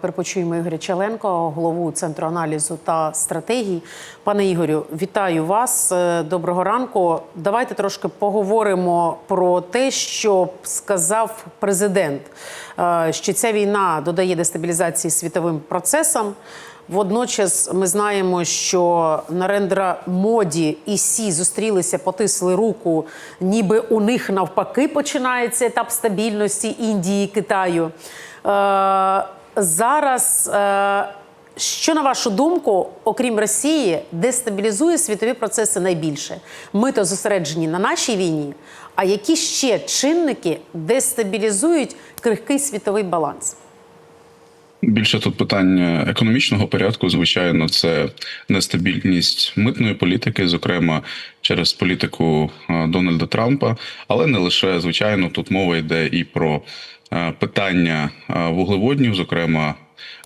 Тепер почуємо Ігоря Челенко, голову центру аналізу та стратегій. Пане Ігорю, вітаю вас. Е, Доброго ранку. Давайте трошки поговоримо про те, що сказав президент, е, що ця війна додає дестабілізації світовим процесам. Водночас ми знаємо, що Нарендра Моді і Сі зустрілися, потисли руку, ніби у них навпаки починається етап стабільності Індії, Китаю. Зараз, е, що на вашу думку, окрім Росії, дестабілізує світові процеси найбільше? Ми то зосереджені на нашій війні. А які ще чинники дестабілізують крихкий світовий баланс? Більше тут питання економічного порядку, звичайно, це нестабільність митної політики, зокрема через політику е, Дональда Трампа, але не лише звичайно, тут мова йде і про питання е, вуглеводнів, зокрема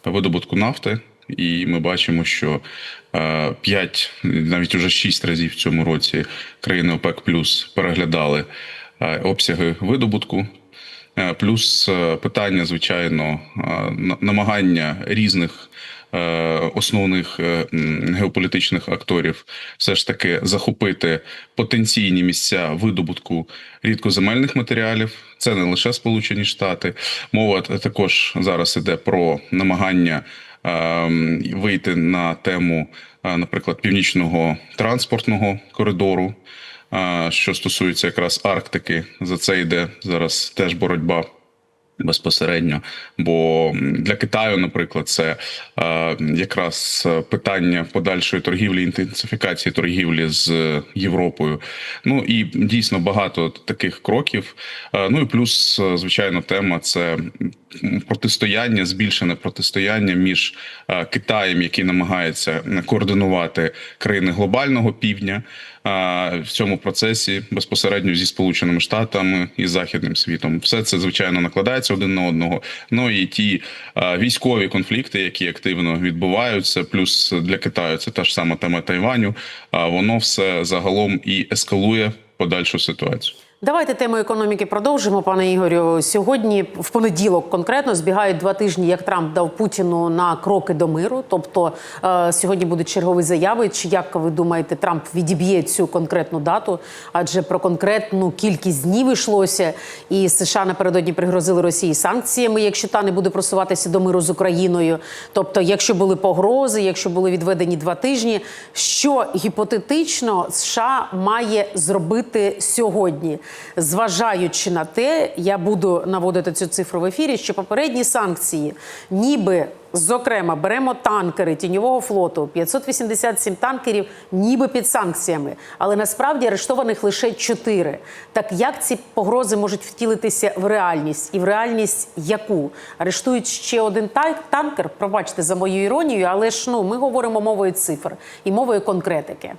видобутку нафти. І ми бачимо, що е, 5, навіть уже 6 разів в цьому році країни ОПЕК Плюс переглядали е, обсяги видобутку. Е, Плюс е, питання, звичайно, е, намагання різних е, основних е, геополітичних акторів все ж таки захопити потенційні місця видобутку рідкоземельних матеріалів. Це не лише Сполучені Штати. Мова також зараз іде про намагання е, вийти на тему, е, наприклад, північного транспортного коридору. Що стосується якраз Арктики, за це йде зараз теж боротьба безпосередньо. Бо для Китаю, наприклад, це е, якраз питання подальшої торгівлі, інтенсифікації торгівлі з Європою. Ну і дійсно багато таких кроків. Е, ну і плюс, е, звичайно, тема це протистояння, збільшене протистояння між е, Китаєм, який намагається координувати країни глобального півдня в цьому процесі безпосередньо зі Сполученими Штатами і Західним світом. Все це звичайно накладається один на одного. Ну і ті військові конфлікти, які активно відбуваються, плюс для Китаю це та ж сама тема Тайваню. Воно все загалом і ескалує подальшу ситуацію. Давайте тему економіки продовжимо, пане Ігорю. Сьогодні, в понеділок, конкретно збігають два тижні, як Трамп дав Путіну на кроки до миру. Тобто е, сьогодні будуть чергові заяви. Чи як ви думаєте, Трамп відіб'є цю конкретну дату? Адже про конкретну кількість днів йшлося, і США напередодні пригрозили Росії санкціями, якщо та не буде просуватися до миру з Україною. Тобто, якщо були погрози, якщо були відведені два тижні, що гіпотетично США має зробити сьогодні? Зважаючи на те, я буду наводити цю цифру в ефірі, що попередні санкції, ніби зокрема, беремо танкери тіньового флоту, 587 танкерів, ніби під санкціями, але насправді арештованих лише 4. Так як ці погрози можуть втілитися в реальність? І в реальність яку? Арештують ще один танкер, пробачте за мою іронію, але ж ну ми говоримо мовою цифр і мовою конкретики.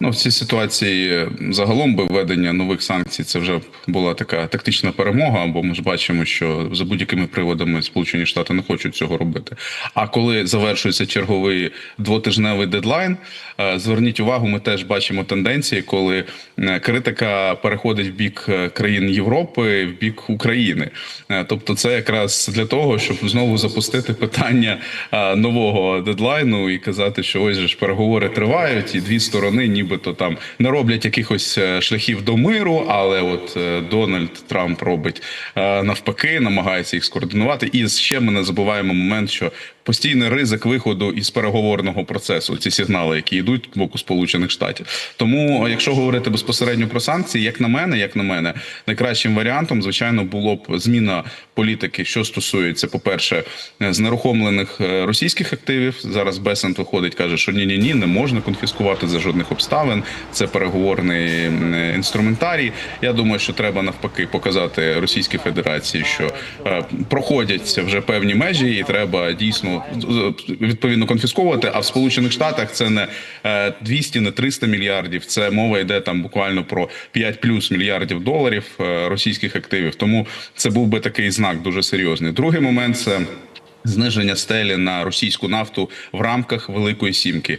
Ну, в цій ситуації загалом би введення нових санкцій це вже була така тактична перемога, бо ми ж бачимо, що за будь-якими приводами Сполучені Штати не хочуть цього робити. А коли завершується черговий двотижневий дедлайн, е, зверніть увагу, ми теж бачимо тенденції, коли е, критика переходить в бік е, країн Європи, в бік України. Е, Тобто, це якраз для того, щоб знову запустити питання е, нового дедлайну і казати, що ось же ж переговори тривають, і дві сторони, нібито там не роблять якихось е, шляхів до миру, але от е, Дональд Трамп робить е, навпаки, намагається їх скоординувати. І ще ми не забуваємо момент, що постійний ризик виходу із переговорного процесу. Ці сигнали, які йдуть з боку Сполучених Штатів. Тому, якщо говорити безпосередньо про санкції, як на мене, як на мене, найкращим варіантом, звичайно, було б зміна політики, що стосується, по-перше, знерухомлених е, російських активів. Зараз Бесент виходить, каже, що ні, ні, ні, не можна конфіскувати за жодних обставин. Це переговорний е, інструментарій. Я думаю, що треба навпаки показати Російській Федерації, що е, проходять вже певні межі, і треба дійсно е, відповідно конфісковувати. А в Сполучених Штатах це не е, 200, не 300 мільярдів. Це мова йде там буквально про 5 плюс мільярдів доларів е, російських активів. Тому це був би такий знак дуже серйозний. Другий момент це. Зниження стелі на російську нафту в рамках Великої Сімки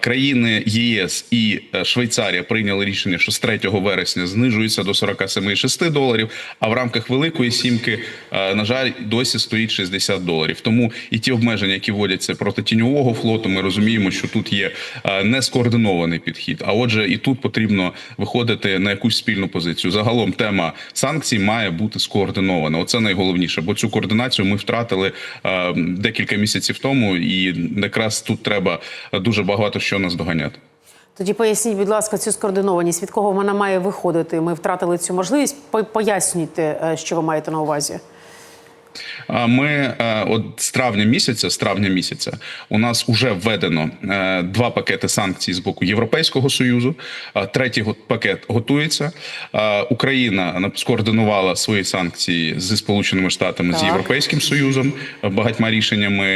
країни ЄС і е, Швейцарія прийняли рішення, що з 3 вересня знижується до 47,6 доларів. А в рамках Великої Сімки, е, на жаль, досі стоїть 60 доларів. Тому і ті обмеження, які вводяться проти тіньового флоту, ми розуміємо, що тут є е, не скоординований підхід. А отже, і тут потрібно виходити на якусь спільну позицію. Загалом тема санкцій має бути скоординована. Оце найголовніше, бо цю координацію ми втратили декілька місяців тому, і якраз тут треба дуже багато що нас доганяти. Тоді поясніть, будь ласка, цю скоординованість, від кого вона має виходити? Ми втратили цю можливість. Пояснюйте, е, що ви маєте на увазі. Ми е, от з травня місяця, з травня місяця, у нас вже введено е, два пакети санкцій з боку Європейського союзу. Третій пакет готується. Україна на- скоординувала свої санкції зі Сполученими Штатами з Європейським Союзом багатьма рішеннями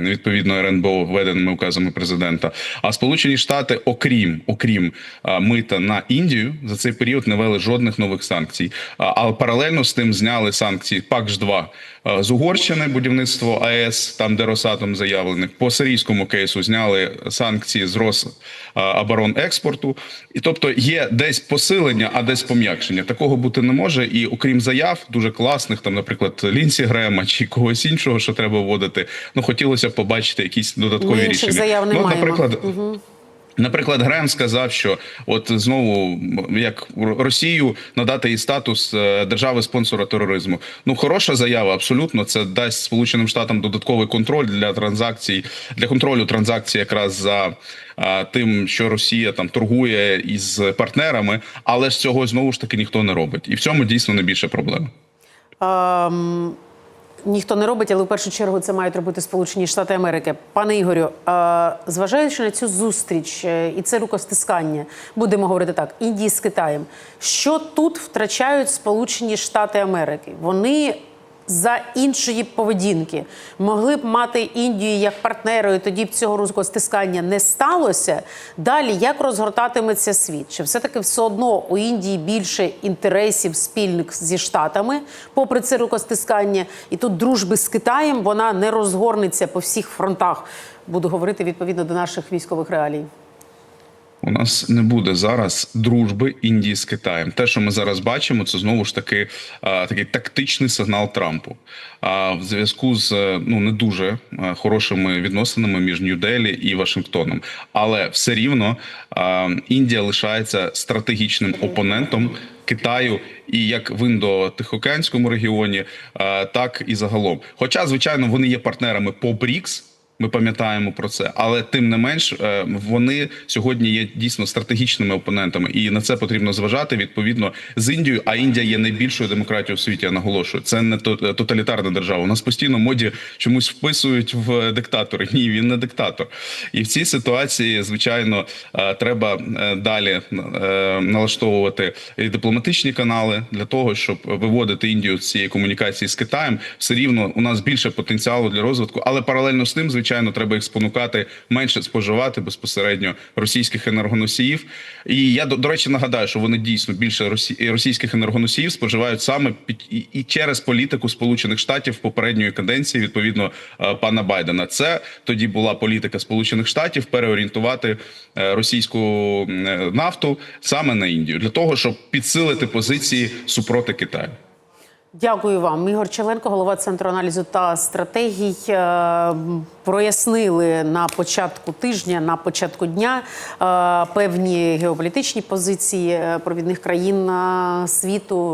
відповідно РНБО, введеними указами президента. А Сполучені Штати, окрім окрім мита на Індію, за цей період не ввели жодних нових санкцій. А а паралельно з тим зняли санкції ПАКШ 2 з Угорщини, будівництво АЕС, там де Росатом заявлений. По сирійському кейсу зняли санкції з Рособоронекспорту. І тобто є десь посилення, а десь пом'якшення. Такого бути не може. І окрім заяв, дуже класних, там, наприклад, Лінсі Грема чи когось іншого, що треба вводити. Ну хотілося б побачити якісь додаткові Ми рішення. заяв не ну, маємо. наприклад, Наприклад, Грем сказав, що от знову як Росію надати їй статус е, держави спонсора тероризму. Ну хороша заява, абсолютно. Це дасть Сполученим Штатам додатковий контроль для транзакцій, для контролю транзакцій, якраз за е, тим, що Росія там торгує із партнерами, але ж цього знову ж таки ніхто не робить, і в цьому дійсно найбільша проблема. Ем, ніхто не робить, але в першу чергу це мають робити Сполучені Штати Америки. Пане Ігорю, е, зважаючи на цю зустріч е, і це рукостискання, будемо говорити так, Індії з Китаєм. Що тут втрачають Сполучені Штати Америки? Вони за іншої поведінки могли б мати Індію як партнера, і тоді б цього рукостискання не сталося. Далі як розгортатиметься світ? Чи все-таки все одно у Індії більше інтересів спільних зі штатами, попри це рукостискання, і тут дружби з Китаєм вона не розгорнеться по всіх фронтах. Буду говорити відповідно до наших військових реалій. У нас не буде зараз дружби Індії з Китаєм. Те, що ми зараз бачимо, це знову ж таки такий тактичний сигнал Трампу. А в зв'язку з е, ну не дуже е, хорошими відносинами між Нью-Делі і Вашингтоном. Але все рівно Індія лишається стратегічним опонентом. Китаю і як в індо-тихоокеанському регіоні, так і загалом. Хоча, звичайно, вони є партнерами по БРІКС, ми пам'ятаємо про це, але тим не менш е, вони сьогодні є дійсно стратегічними опонентами, і на це потрібно зважати відповідно з Індією. А Індія є найбільшою демократією в світі. Я наголошую. Це не тоталітарна держава. У нас постійно моді чомусь вписують в диктатори. Ні, він не диктатор. І в цій ситуації, звичайно, е, треба е, далі е, налаштовувати і дипломатичні канали для того, щоб виводити Індію з цієї комунікації з Китаєм. Все рівно у нас більше потенціалу для розвитку, але паралельно з тим, звичайно, треба їх спонукати менше споживати безпосередньо російських енергоносіїв. І я до, до речі нагадаю, що вони дійсно більше росі- російських енергоносіїв споживають саме під і, і через політику Сполучених Штатів попередньої каденції, відповідно е, пана Байдена. Це тоді була політика Сполучених Штатів переорієнтувати е, російську е, нафту саме на Індію для того, щоб підсилити позиції супроти Китаю. Дякую вам, Ігор Челенко, голова центру аналізу та стратегій. е, Прояснили на початку тижня, на початку дня е, певні геополітичні позиції е, провідних країн світу.